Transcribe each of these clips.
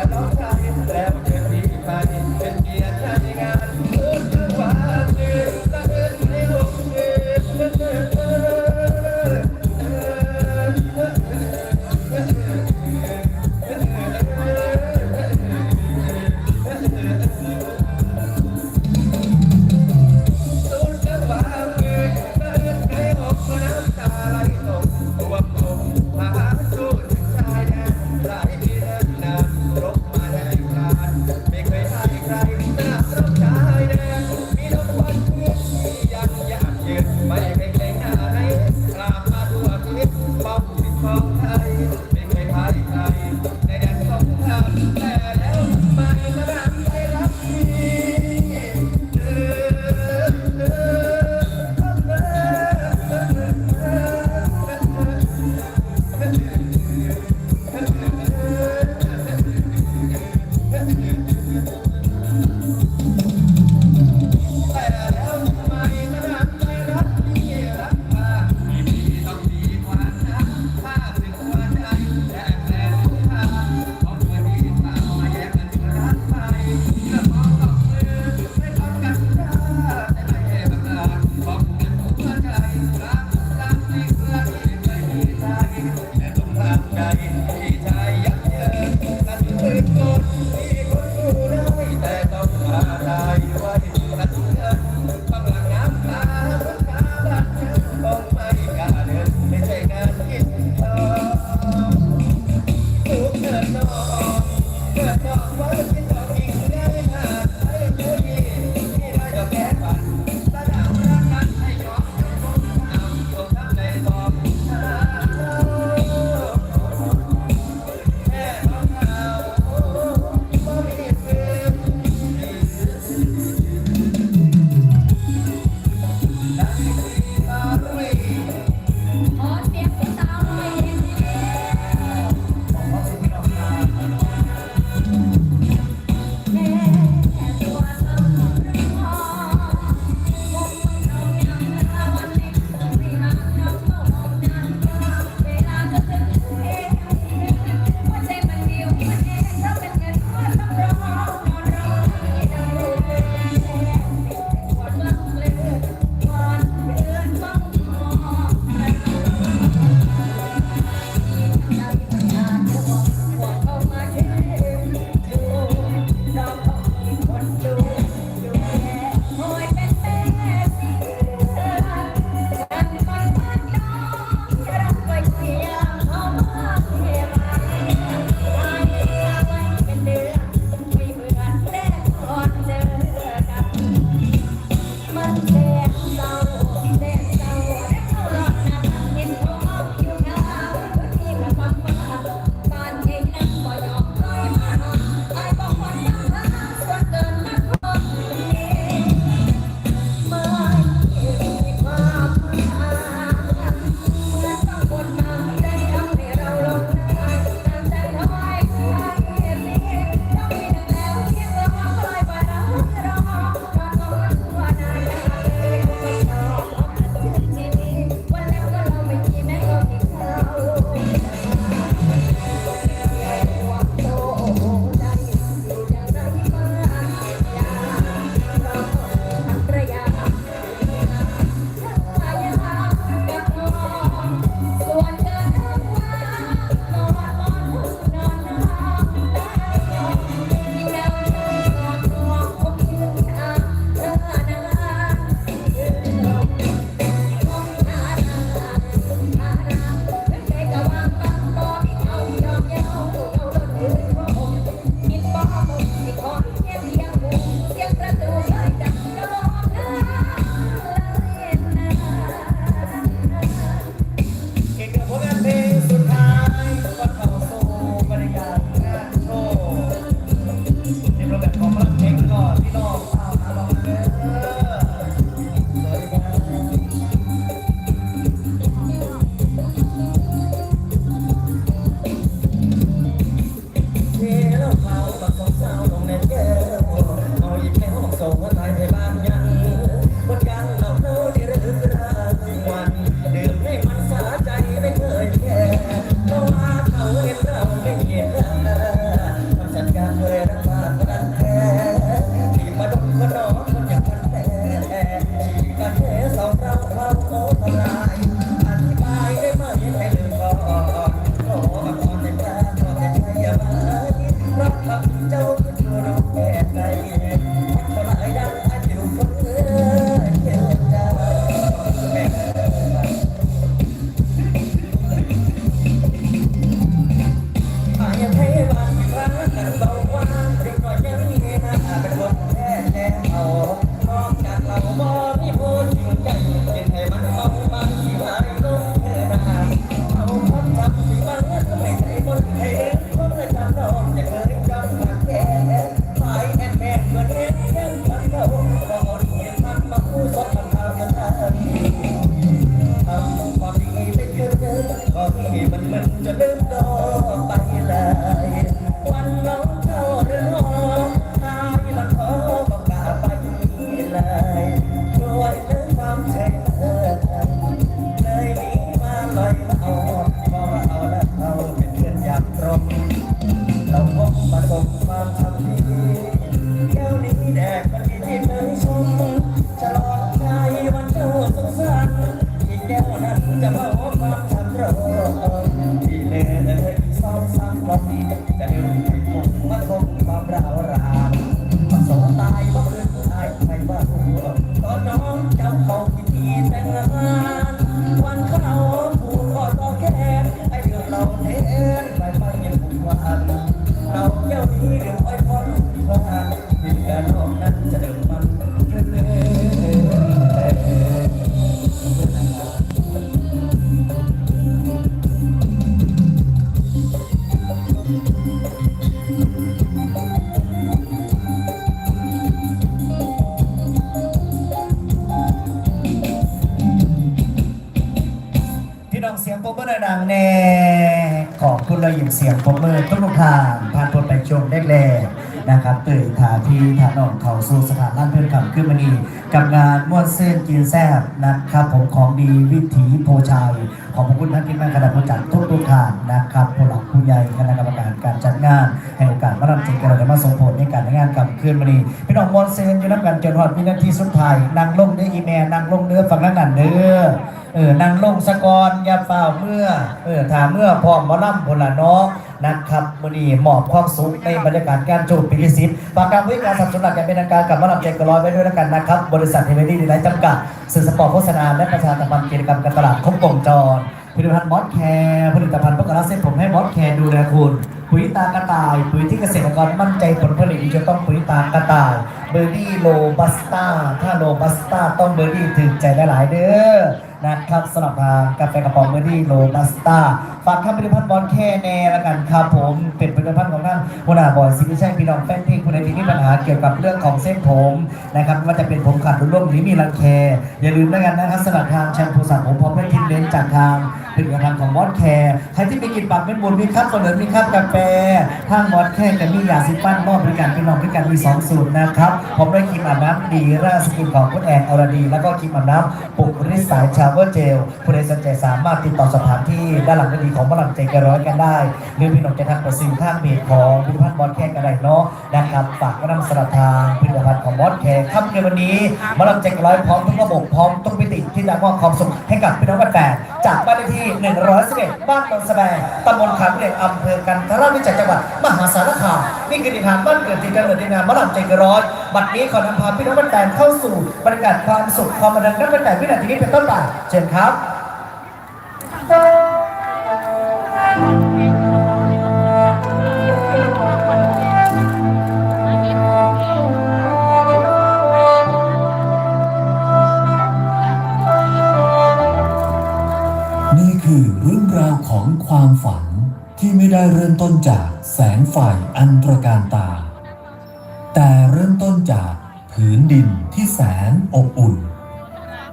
กันน้อา มันจะลืมโลกไปเลย วันเราเท่าเรือตายมันขบอกลาไปเลยช่ยเรื่ความใจเลิกเลยนี้มาลอยเอาพอมาเอาและเอาเป็นเพื่อนย่างตรงเราพบมาตกความทำดี ขอบคุณเราหยิงเสียงปรบมือทุกทุกทางผ่านพ้นไปชมได้แล นะครับเตยถาพี่ถานองเขาสู่สถานร้านเพื่อนคำขึ้นมานีกับงานม้วนเส้นกินแซ่บนะครับ ผมของดีวิถีโพชัยขอบพระคุณท่านที่มาคณะผู้จัดทุกทุกทางนะครับผู้หลักผู้ใหญ่คณะกรรมการการจัดงานให้โอกาสมารับจริงกันและมาส่งผลในการงานกับขึ้นมานีพี่น้องม้วนเส้นอยู่นับกันจนฮอดวินาทีสุดท้ายนั่งลงเนื้ออีเมลนั่งลงเนื้อฟังนั่งนั่นเด้อเออนั่งลงสะกอนยาเฝ้าเมื่อเออถามเมื่อพร้อมมอลำพลละเนาะ นะครับมื้อนี้มอบความสุขในบรรยากาศการจูบปีที่สิบฝากการบริการสับสนุนหลักการเป็นทางการกับมอลำใจกระร้อยไว้ด้วยแล้วกันนะครับ บริษัทเทเวดี้ดีไลท์จำกัด สื่อสปอร์ตโฆษณา และประชาสัมพันธ์กิจกรรมการตลาดครบวงจรผลิตภัณฑ์มอสแคร์ผลิตภัณฑ์ป้องกันรักเส้นผมให้มอสแคร์ดูแลคุณปุ๋ยตากระต่าย ปุ๋ยที่เกษตรกรมั่นใจผลผลิตจะต้องปุ๋ยตากระต่าย เบอร์ดี้โลบัสต้าถ้าโลบัสต้าต้องเบอร์ดี้ถึงใจหลายๆเด้อ นะครับสำหรับทางกาแฟกระป๋องเบอร์ดี้โลบัสต้าฝากทำผลิตภัณฑ์บอลแค่แน่ละกันครับผมเป็นผลิตภัณฑ์ของท่านหัวหน้าบอยซิงใช่พี่น้องแฟนเพลงคนใดที่มีปัญหาเกี่ยวกับเรื่องของเส้นผมนะครับว่าจะเป็นผมขาดหรือร่วงหรือมีรังแค อย่าลืมแล้วกันนะครับสำหรับทางแชมพูสระผมพร้อมด้วยทิมเลนจากทางผลิตภัณฑ์ของมอสแคร์ใครที่มีกลิ่นปากเป็นบุญมีครับเสนอมีครับกาแฟทางมอสแคร์จะมียาสีฟันมอบบริการพี่น้องด้วยกันมีสองสูตรนะครับผมได้ครีมอาบน้ำดีราสกินของคุณแอนอรดี แล้วก็ครีมอาบน้ำปุกริสายชาวเวอร์เจลผู้ใดสนใจสามารถติดต่อสอบถามที่ด้านหลังเวทีของมอลังใจกระร้อยกันได้ หรือพี่น้องจะทักไปซิงทางเพจของผลิตภัณฑ์มอสแคกันได้เนาะนะครับฝากก็นำสลับทางผลิตภัณฑ์ของมอสแคร์ครับในวันนี้มอลังใจกระร้อยพร้อมทุกระบบพร้อมทุกมิติที่จะมอบความสุขให้กับพี่น้องแฟนๆจากบ้านเลขที่ 111 บ้านนนสแบงตำบลขามเหล็กอำเภอกันทรวิจัยจังหวัดมหาสารคามนี่คือดิฐานบ้านเกิดที่กำเนิดในนามมอลังใจกระร้อย บัดนี้ขอนำพาพี่น้องแฟนๆเข้าสู่บรรยากาศความสุขความบันเทิงนับตั้งแต่วินาทีนี้เป็นต้นไปเชิญครับนี่คือเรื่องราวของความฝันที่ไม่ได้เริ่มต้นจากแสงไฟอันตรการตา แต่เริ่มต้นจากผืนดินที่แสนอบอุ่น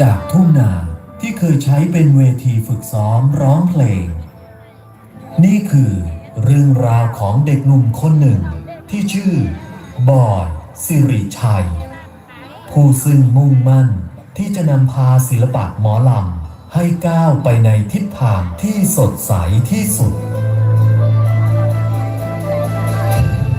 จากทุ่งนาที่เคยใช้เป็นเวทีฝึกซ้อมร้องเพลง นี่คือเรื่องราวของเด็กหนุ่มคนหนึ่งที่ชื่อบอยสิริชัย ผู้ซึ่งมุ่งมั่นที่จะนำพาศิลปะหมอลำให้ก้าวไปในทิศทางที่สดใสที่สุด